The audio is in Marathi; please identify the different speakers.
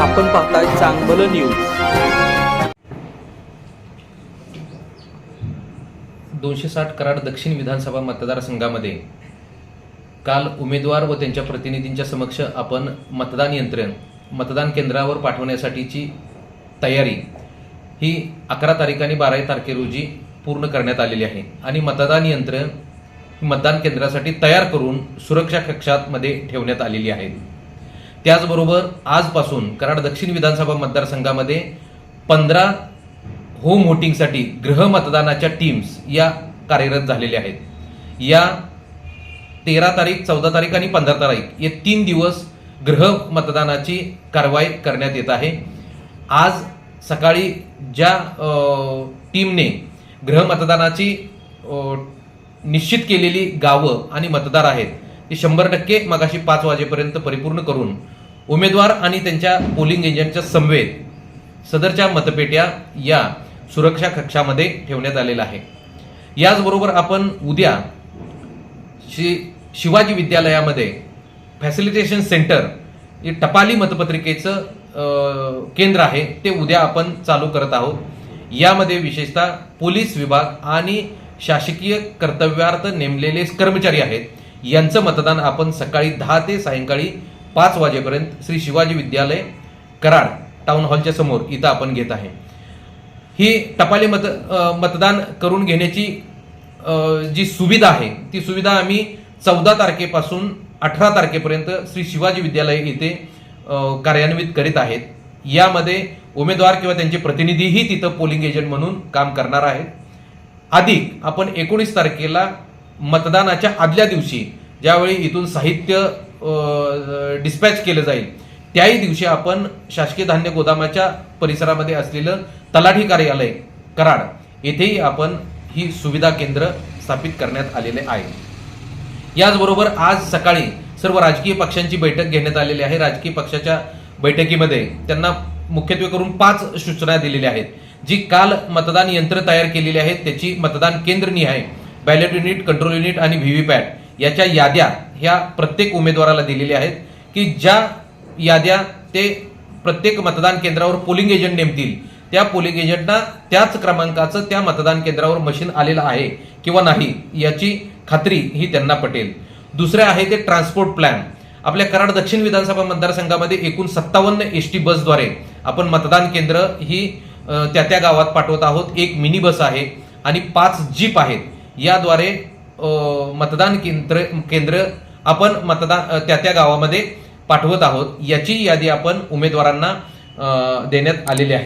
Speaker 1: आपण पाहताय चांगलं न्यूज
Speaker 2: दोनशे साठ कराड दक्षिण विधानसभा मतदारसंघामध्ये. काल उमेदवार व त्यांच्या प्रतिनिधींच्या समक्ष आपण मतदान यंत्र मतदान केंद्रावर पाठवण्यासाठीची तयारी ही अकरा तारीख आणि बारा तारखे रोजी पूर्ण करण्यात आलेली आहे. आणि मतदान यंत्र मतदान केंद्रासाठी तयार करून सुरक्षा कक्षात मध्ये ठेवण्यात आलेली आहेत त्याचबरोबर आजपासून कराड दक्षिण विधानसभा मतदारसंघामध्ये पंधरा होम व्होटिंगसाठी गृह मतदानाच्या टीम्स या कार्यरत झालेल्या आहेत. या तेरा तारीख चौदा तारीख आणि पंधरा तारीख या तीन दिवस गृह मतदानाची कारवाई करण्यात येत आहे. आज सकाळी ज्या टीमने गृह मतदानाची निश्चित केलेली गावं आणि मतदार आहेत ते शंभर टक्के मगाशी पाच वाजेपर्यंत परिपूर्ण करून उमेदवार आणि त्यांच्या पोलिंग एजंटच्या समवेत सदरच्या मतपेट्या या सुरक्षा कक्षामध्ये ठेवण्यात आलेला आहे याचबरोबर आपण उद्या शि शिवाजी विद्यालयामध्ये फॅसिलिटेशन सेंटर हे टपाली मतपत्रिकेचं केंद्र आहे ते उद्या आपण चालू करत आहोत. यामध्ये विशेषतः पोलीस विभाग आणि शासकीय कर्तव्यार्थ नेमलेले कर्मचारी आहेत. यांचं मतदान आपण सकाळी दहा ते सायंकाळी पाच वाजेपर्यंत श्री शिवाजी विद्यालय कराड टाउन हॉलच्या समोर इथं आपण घेत आहे. ही टपाली मत मतदान करून घेण्याची जी सुविधा आहे ती सुविधा आम्ही चौदा तारखेपासून अठरा तारखेपर्यंत श्री शिवाजी विद्यालय इथे कार्यान्वित करीत आहेत. यामध्ये उमेदवार किंवा त्यांचे प्रतिनिधीही तिथं पोलिंग एजंट म्हणून काम करणार आहेत. अधिक आपण एकोणीस तारखेला मतदानाच्या आदल्या दिवशी ज्यावेळी इथून साहित्य डिस्पॅच केलं जाईल त्याही दिवशी आपण शासकीय धान्य गोदामाच्या परिसरामध्ये असलेलं तलाठी कार्यालय कराड येथेही आपण ही सुविधा केंद्र स्थापित करण्यात आलेले आहे. याचबरोबर आज सकाळी सर्व राजकीय पक्षांची बैठक घेण्यात आलेली आहे. राजकीय पक्षाच्या बैठकीमध्ये त्यांना मुख्यत्वे करून पाच सूचना दिलेल्या आहेत. जी काल मतदान यंत्र तयार केलेली आहेत त्याची मतदान केंद्र निहाय बॅलेट युनिट कंट्रोल युनिट आणि व्हीव्हीपॅट याच्या याद्या ह्या प्रत्येक उमेदवाराला दिलेल्या आहेत की ज्या याद्या ते प्रत्येक मतदान केंद्रावर पोलिंग एजंट नेमतील. त्या पोलिंग एजंटना त्याच क्रमांकाचं त्या मतदान केंद्रावर मशीन आलेलं आहे किंवा नाही याची खात्री ही त्यांना पटेल. दुसरे आहे ते ट्रान्सपोर्ट प्लॅन आपल्या कराड दक्षिण विधानसभा मतदारसंघामध्ये एकूण सत्तावन्न एस टी बसद्वारे आपण मतदान केंद्र ही त्या त्या गावात पाठवत आहोत. एक मिनी बस आहे आणि पाच जीप आहेत. याद्वारे मतदान केंद्र केंद्र आपण मतदान त्या त्या गावामध्ये पाठवत आहोत. याची यादी आपण उमेदवारांना देण्यात आलेली आहे.